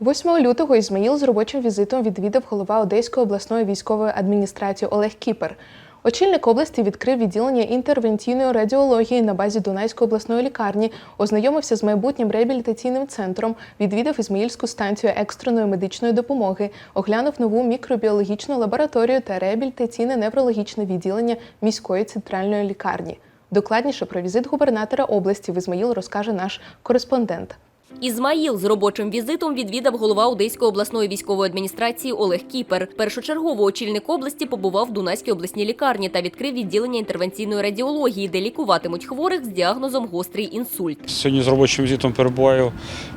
8 лютого Ізмаїл з робочим візитом відвідав голова Одеської обласної військової адміністрації Олег Кіпер. Очільник області відкрив відділення інтервенційної радіології на базі Дунайської обласної лікарні, ознайомився з майбутнім реабілітаційним центром, відвідав Ізмаїльську станцію екстреної медичної допомоги, оглянув нову мікробіологічну лабораторію та реабілітаційне неврологічне відділення міської центральної лікарні. Докладніше про візит губернатора області в Ізмаїл розкаже наш кореспондент. Ізмаїл з робочим візитом відвідав голова Одеської обласної військової адміністрації Олег Кіпер. Першочергово очільник області побував в Дунайській обласній лікарні та відкрив відділення інтервенційної радіології, де лікуватимуть хворих з діагнозом гострий інсульт. Сьогодні з робочим візитом перебуваю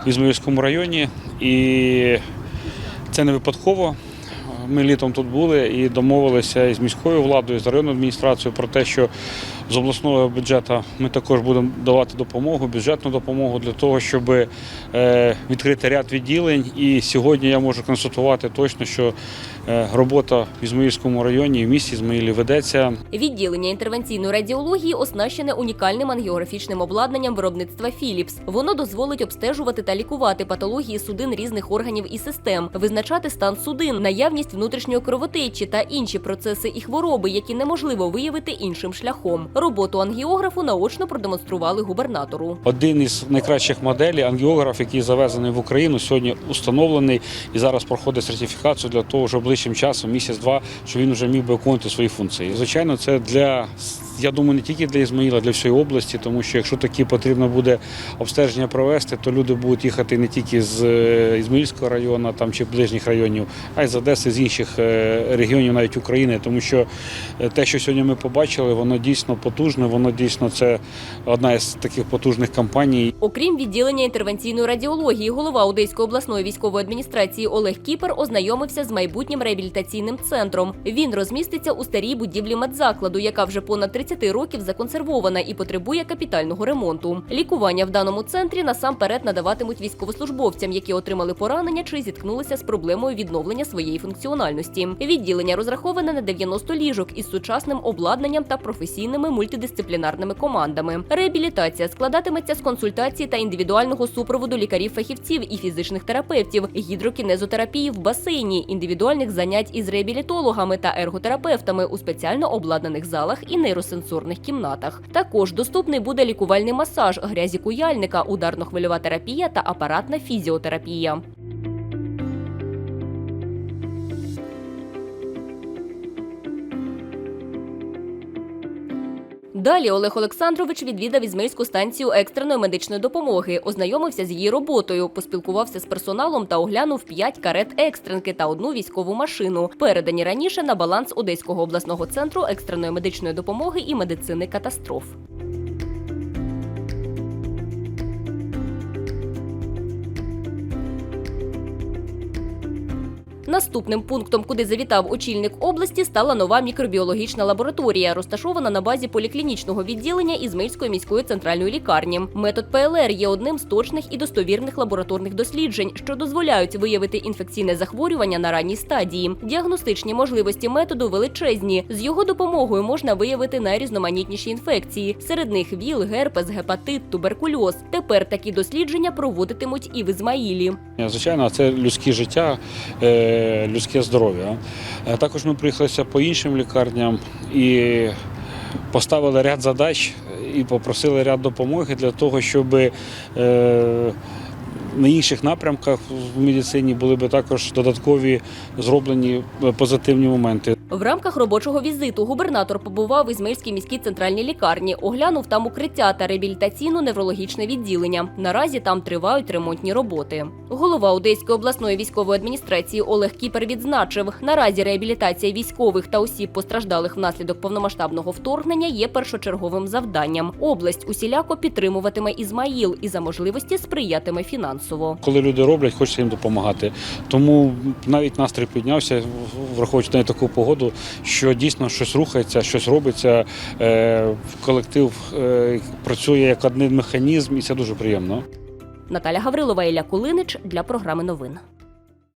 в Ізмаїльському районі, і це не випадково. Ми літом тут були і домовилися із міською владою, з районною адміністрацією про те, що з обласного бюджету ми також будемо давати допомогу, бюджетну допомогу для того, щоб е, відкрити ряд відділень. І сьогодні я можу констатувати точно, що е, робота в Ізмаїльському районі в місті Ізмаїлі ведеться. Відділення інтервенційної радіології оснащене унікальним ангіографічним обладнанням виробництва Philips. Воно дозволить обстежувати та лікувати патології судин різних органів і систем, визначати стан судин, наявність внутрішньої кровотечі та інші процеси і хвороби, які неможливо виявити іншим шляхом. Роботу ангіографу наочно продемонстрували губернатору. Один із найкращих моделей ангіограф, який завезений в Україну, сьогодні установлений і зараз проходить сертифікацію для того, щоб ближчим часом, місяць-два, щоб він вже міг би виконувати свої функції. Звичайно, це для я думаю, не тільки для Ізмаїла, для всієї області, тому що якщо такі потрібно буде обстеження провести, то люди будуть їхати не тільки з е, Ізмаїльського району там чи ближніх районів, а й з Одеси, з інших е, регіонів, навіть України, тому що е, те, що сьогодні ми побачили, воно дійсно потужне, воно дійсно це одна із таких потужних компаній. Окрім відділення інтервенційної радіології, голова Одеської обласної військової адміністрації Олег Кіпер ознайомився з майбутнім реабілітаційним центром. Він розміститься у старій будівлі медзакладу, яка вже понад 30 років законсервована і потребує капітального ремонту. Лікування в даному центрі насамперед надаватимуть військовослужбовцям, які отримали поранення чи зіткнулися з проблемою відновлення своєї функціональності. Відділення розраховане на 90 ліжок із сучасним обладнанням та професійними мультидисциплінарними командами. Реабілітація складатиметься з консультацій та індивідуального супроводу лікарів-фахівців і фізичних терапевтів, гідрокінезотерапії в басейні, індивідуальних занять із реабілітологами та ерготерапевтами у спеціально обладнаних залах і нейросенсорних кімнатах. Також доступний буде лікувальний масаж, грязі куяльника, ударно-хвильова терапія та апаратна фізіотерапія. Далі Олег Олександрович відвідав Ізмельську станцію екстреної медичної допомоги, ознайомився з її роботою, поспілкувався з персоналом та оглянув п'ять карет екстренки та одну військову машину, передані раніше на баланс Одеського обласного центру екстреної медичної допомоги і медицини катастроф. Наступним пунктом, куди завітав очільник області, стала нова мікробіологічна лабораторія, розташована на базі поліклінічного відділення Ізмельської міської центральної лікарні. Метод ПЛР є одним з точних і достовірних лабораторних досліджень, що дозволяють виявити інфекційне захворювання на ранній стадії. Діагностичні можливості методу величезні. З його допомогою можна виявити найрізноманітніші інфекції. Серед них ВІЛ, герпес, гепатит, туберкульоз. Тепер такі дослідження проводитимуть і в Ізмаїлі. Звичайно, це людське життя, е, людське здоров'я. Е, Також ми приїхалися по іншим лікарням і поставили ряд задач і попросили ряд допомоги для того, щоб е, на інших напрямках в медицині були би також додаткові зроблені е, позитивні моменти. В рамках робочого візиту губернатор побував в Ізмельській міській центральній лікарні, оглянув там укриття та реабілітаційно-неврологічне відділення. Наразі там тривають ремонтні роботи. Голова Одеської обласної військової адміністрації Олег Кіпер відзначив, наразі реабілітація військових та осіб, постраждалих внаслідок повномасштабного вторгнення, є першочерговим завданням. Область усіляко підтримуватиме Ізмаїл і за можливості сприятиме фінансово. Коли люди роблять, хочеться їм допомагати. Тому навіть настрій піднявся, враховуючи на таку погоду, що дійсно щось рухається, щось робиться. е, Колектив е, працює як один механізм, і це дуже приємно. Наталя Гаврилова, Ілля Кулинич для програми новин.